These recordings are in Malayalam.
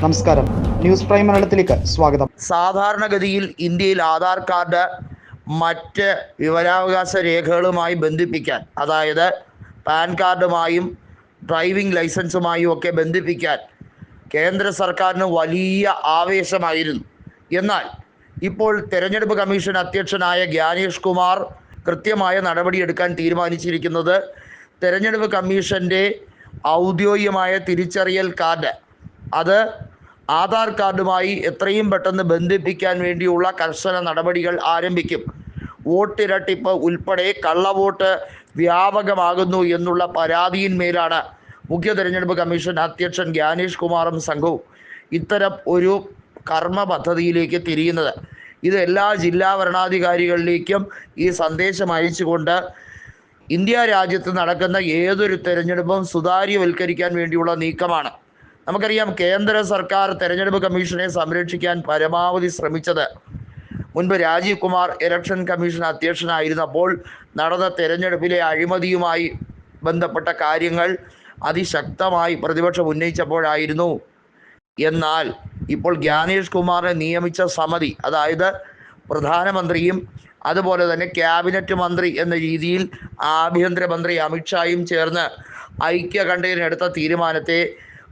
നമസ്കാരം. ന്യൂസ് പ്രൈം മലയാളത്തിലേക്ക് സ്വാഗതം. സാധാരണഗതിയിൽ ഇന്ത്യയിൽ ആധാർ കാർഡ് മറ്റ് വിവരാവകാശ രേഖകളുമായി ബന്ധിപ്പിക്കാൻ അതായത് പാൻ കാർഡുമായും ഡ്രൈവിംഗ് ലൈസൻസുമായും ഒക്കെ ബന്ധിപ്പിക്കാൻ കേന്ദ്ര സർക്കാരിന് വലിയ ആവേശമായിരുന്നു. എന്നാൽ ഇപ്പോൾ തെരഞ്ഞെടുപ്പ് കമ്മീഷൻ അധ്യക്ഷനായ ഗ്യാനേഷ് കുമാർ കൃത്യമായ നടപടിയെടുക്കാൻ തീരുമാനിച്ചിരിക്കുന്നത് തെരഞ്ഞെടുപ്പ് കമ്മീഷന്റെ ഔദ്യോഗികമായ തിരിച്ചറിയൽ കാർഡ്. അത് ആധാർ കാർഡുമായി എത്രയും പെട്ടെന്ന് ബന്ധിപ്പിക്കാൻ വേണ്ടിയുള്ള കർശന നടപടികൾ ആരംഭിക്കും. വോട്ടിരട്ടിപ്പ് ഉൾപ്പെടെ കള്ളവോട്ട് വ്യാപകമാകുന്നു എന്നുള്ള പരാതിയിന്മേലാണ് മുഖ്യ തെരഞ്ഞെടുപ്പ് കമ്മീഷൻ അധ്യക്ഷൻ ഗ്യാനേഷ് കുമാറും സംഘവും ഇത്തരം ഒരു കർമ്മ പദ്ധതിയിലേക്ക് തിരിയുന്നത്. ഇത് എല്ലാ ജില്ലാ ഭരണാധികാരികളിലേക്കും ഈ സന്ദേശം അയച്ചുകൊണ്ട് ഇന്ത്യ രാജ്യത്ത് നടക്കുന്ന ഏതൊരു തെരഞ്ഞെടുപ്പും സുതാര്യവൽക്കരിക്കാൻ വേണ്ടിയുള്ള നീക്കമാണ്. നമുക്കറിയാം കേന്ദ്ര സർക്കാർ തെരഞ്ഞെടുപ്പ് കമ്മീഷനെ സംരക്ഷിക്കാൻ പരമാവധി ശ്രമിച്ചത്. മുൻപ് രാജീവ് കുമാർ ഇലക്ഷൻ കമ്മീഷൻ അധ്യക്ഷനായിരുന്നപ്പോൾ നടന്ന തെരഞ്ഞെടുപ്പിലെ അഴിമതിയുമായി ബന്ധപ്പെട്ട കാര്യങ്ങൾ അതിശക്തമായി പ്രതിപക്ഷം ഉന്നയിച്ചപ്പോഴായിരുന്നു. എന്നാൽ ഇപ്പോൾ ജ്ഞാനേഷ് കുമാറിനെ നിയമിച്ച സമിതി അതായത് പ്രധാനമന്ത്രിയും അതുപോലെ തന്നെ ക്യാബിനറ്റ് മന്ത്രി എന്ന രീതിയിൽ ആഭ്യന്തരമന്ത്രി അമിത്ഷായും ചേർന്ന് ഐക്യകണ്ഠേനെടുത്ത തീരുമാനത്തെ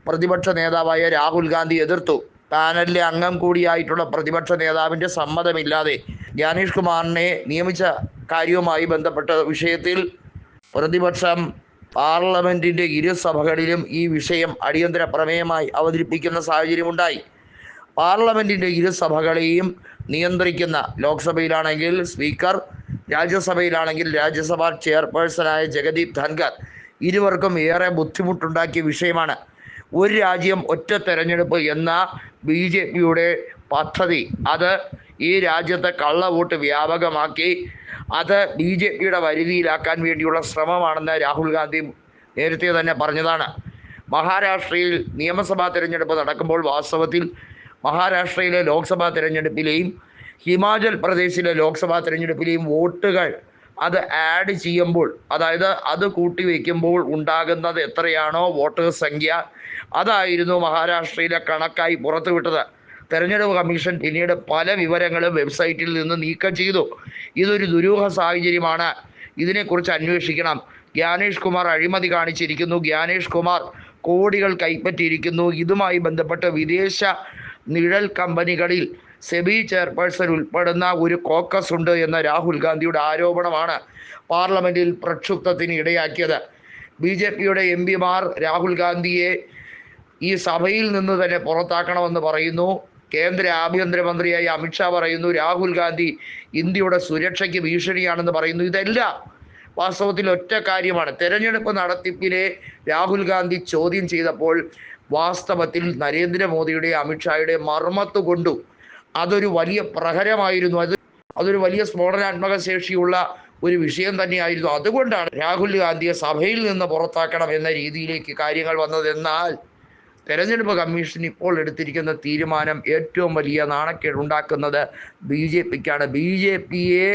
പ്രതിപക്ഷ നേതാവായ രാഹുൽ ഗാന്ധി എതിർത്തു. പാനലിലെ അംഗം കൂടിയായിട്ടുള്ള പ്രതിപക്ഷ നേതാവിന്റെ സമ്മതമില്ലാതെ ജ്ഞാനേഷ് കുമാറിനെ നിയമിച്ച കാര്യവുമായി ബന്ധപ്പെട്ട വിഷയത്തിൽ പ്രതിപക്ഷം പാർലമെന്റിന്റെ ഇരുസഭകളിലും ഈ വിഷയം അടിയന്തര പ്രമേയമായി അവതരിപ്പിക്കുന്ന സാഹചര്യമുണ്ടായി. പാർലമെന്റിന്റെ ഇരുസഭകളെയും നിയന്ത്രിക്കുന്ന ലോക്സഭയിലാണെങ്കിൽ സ്പീക്കർ രാജ്യസഭയിലാണെങ്കിൽ രാജ്യസഭാ ചെയർപേഴ്സണായ ജഗദീപ് ധൻഖർ ഇരുവർക്കും ഏറെ ബുദ്ധിമുട്ടുണ്ടാക്കിയ വിഷയമാണ് ഒരു രാജ്യം ഒറ്റ തെരഞ്ഞെടുപ്പ് എന്ന ബി ജെ പിയുടെ പദ്ധതി. അത് ഈ രാജ്യത്തെ കള്ളവോട്ട് വ്യാപകമാക്കി. അത് ബി ജെ പിയുടെ വരുതിയിലാക്കാൻ വേണ്ടിയുള്ള ശ്രമമാണെന്ന് രാഹുൽ ഗാന്ധി നേരത്തെ തന്നെ പറഞ്ഞതാണ്. മഹാരാഷ്ട്രയിൽ നിയമസഭാ തിരഞ്ഞെടുപ്പ് നടക്കുമ്പോൾ വാസ്തവത്തിൽ മഹാരാഷ്ട്രയിലെ ലോക്സഭാ തിരഞ്ഞെടുപ്പിലെയും ഹിമാചൽ പ്രദേശിലെ ലോക്സഭാ തിരഞ്ഞെടുപ്പിലെയും വോട്ടുകൾ അത് ആഡ് ചെയ്യുമ്പോൾ അതായത് അത് കൂട്ടി വയ്ക്കുമ്പോൾ ഉണ്ടാകുന്നത് എത്രയാണോ വോട്ടേഴ്സ് സംഖ്യ. അതായിരുന്നു മഹാരാഷ്ട്രയിലെ കണക്കായി പുറത്തുവിട്ടത് തെരഞ്ഞെടുപ്പ് കമ്മീഷൻ പിന്നീട് പല വിവരങ്ങളും വെബ്സൈറ്റിൽ നിന്ന് നീക്കം ചെയ്തു. ഇതൊരു ദുരൂഹ സാഹചര്യമാണ്. ഇതിനെക്കുറിച്ച് അന്വേഷിക്കണം. ഗ്യാനേഷ് കുമാർ അഴിമതി കാണിച്ചിരിക്കുന്നു. ഗ്യാനേഷ് കുമാർ കോടികൾ കൈപ്പറ്റിയിരിക്കുന്നു. ഇതുമായി ബന്ധപ്പെട്ട് വിദേശ നിഴൽ കമ്പനികളിൽ സെബി ചെയർപേഴ്സൺ ഉൾപ്പെടുന്ന ഒരു കോക്കസ് ഉണ്ട് എന്ന രാഹുൽ ഗാന്ധിയുടെ ആരോപണമാണ് പാർലമെന്റിൽ പ്രക്ഷുബ്ധത്തിന് ഇടയാക്കിയത്. ബി ജെ പിയുടെ എം പിമാർ രാഹുൽ ഗാന്ധിയെ ഈ സഭയിൽ നിന്ന് തന്നെ പുറത്താക്കണമെന്ന് പറയുന്നു. കേന്ദ്ര ആഭ്യന്തരമന്ത്രിയായി അമിത്ഷാ പറയുന്നു രാഹുൽ ഗാന്ധി ഇന്ത്യയുടെ സുരക്ഷയ്ക്ക് ഭീഷണിയാണെന്ന് പറയുന്നു. ഇതെല്ലാം വാസ്തവത്തിൽ ഒറ്റ കാര്യമാണ്. തെരഞ്ഞെടുപ്പ് നടത്തിപ്പിനെ രാഹുൽ ഗാന്ധി ചോദ്യം ചെയ്തപ്പോൾ വാസ്തവത്തിൽ നരേന്ദ്രമോദിയുടെ അമിത്ഷായുടെ മർമ്മത്ത് കൊണ്ടു അതൊരു വലിയ പ്രഹരമായിരുന്നു. അത് അതൊരു വലിയ സ്ഫോടനാത്മക ശേഷിയുള്ള ഒരു വിഷയം തന്നെയായിരുന്നു. അതുകൊണ്ടാണ് രാഹുൽ ഗാന്ധിയെ സഭയിൽ നിന്ന് പുറത്താക്കണം എന്ന രീതിയിലേക്ക് കാര്യങ്ങൾ വന്നതെന്നാൽ തെരഞ്ഞെടുപ്പ് കമ്മീഷൻ ഇപ്പോൾ എടുത്തിരിക്കുന്ന തീരുമാനം ഏറ്റവും വലിയ നാണക്കേട് ഉണ്ടാക്കുന്നത് ബി ജെ പിക്കാണ്. ബി ജെ പിയെ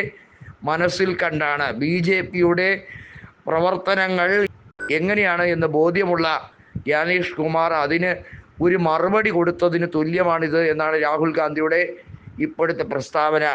മനസ്സിൽ കണ്ടാണ് ബി ജെ പിയുടെ പ്രവർത്തനങ്ങൾ എങ്ങനെയാണ് എന്ന് ബോധ്യമുള്ള ജ്ഞാനേഷ് കുമാർ അതിന് ഒരു മറുപടി കൊടുത്തതിന് തുല്യമാണിത് എന്നാണ് രാഹുൽ ഗാന്ധിയുടെ ഇപ്പോഴത്തെ പ്രസ്താവന.